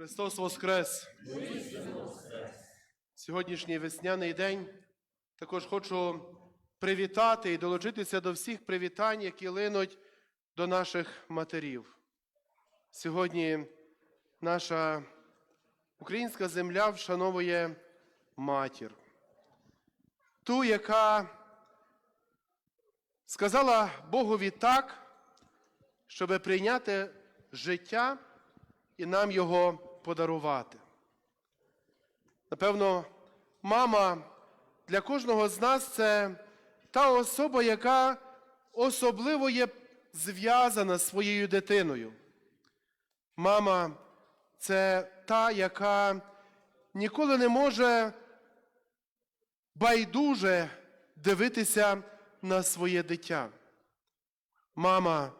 Христос Воскрес! Сьогоднішній весняний день також хочу привітати і долучитися до всіх привітань, які линуть до наших матерів. Сьогодні наша українська земля вшановує матір, ту, яка сказала Богові так, щоб прийняти життя і нам його подарувати. Напевно, мама для кожного з нас це та особа, яка особливо є зв'язана з своєю дитиною. Мама це та, яка ніколи не може байдуже дивитися на своє дитя. Мама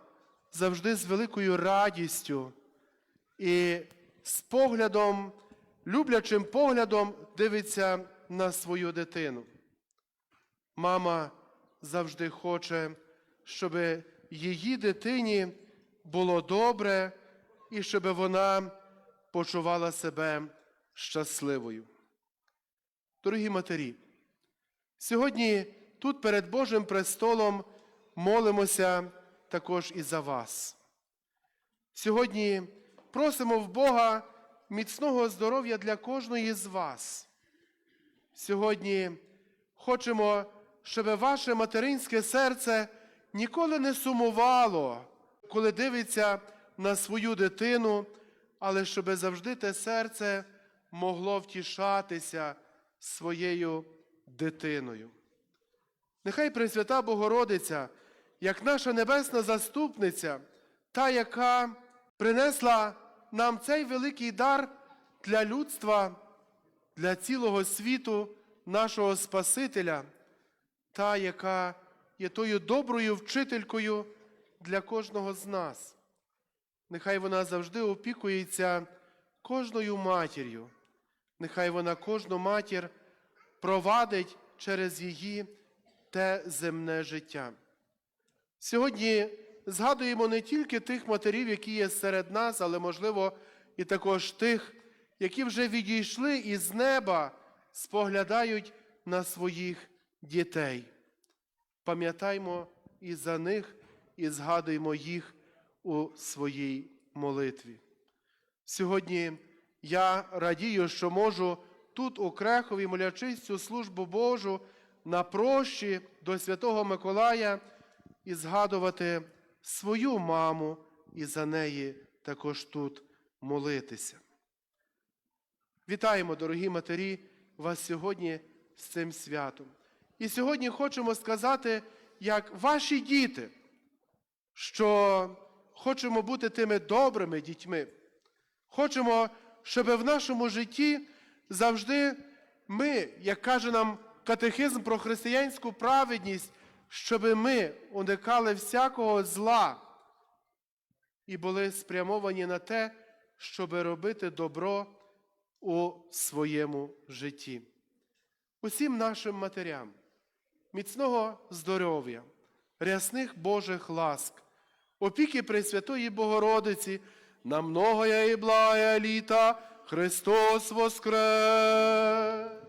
завжди з великою радістю і з поглядом, люблячим поглядом дивиться на свою дитину. Мама завжди хоче, щоб її дитині було добре і щоб вона почувала себе щасливою. Дорогі матері, сьогодні тут перед Божим престолом молимося також і за вас. Сьогодні просимо в Бога міцного здоров'я для кожної з вас. Сьогодні хочемо, щоб ваше материнське серце ніколи не сумувало, коли дивиться на свою дитину, але щоб завжди те серце могло втішатися своєю дитиною. Нехай Пресвята Богородиця, як наша небесна заступниця, та, яка принесла нам цей великий дар для людства, для цілого світу, нашого Спасителя, та, яка є тою доброю вчителькою для кожного з нас. Нехай вона завжди опікується кожною матір'ю. Нехай вона кожну матір провадить через її те земне життя. Сьогодні згадуємо не тільки тих матерів, які є серед нас, але, можливо, і також тих, які вже відійшли із неба, споглядають на своїх дітей. Пам'ятаймо і за них, і згадуємо їх у своїй молитві. Сьогодні я радію, що можу тут, у Крехові, молячись цю службу Божу на прощі до Святого Миколая і згадувати свою маму і за неї також тут молитися. Вітаємо, дорогі матері, вас сьогодні з цим святом. І сьогодні хочемо сказати, як ваші діти, що хочемо бути тими добрими дітьми. Хочемо, щоб в нашому житті завжди ми, як каже нам катехизм про християнську праведність, щоб ми уникали всякого зла і були спрямовані на те, щоб робити добро у своєму житті. Усім нашим матерям, міцного здоров'я, рясних Божих ласк, опіки Пресвятої Богородиці, на многое і благое літа Христос воскрес!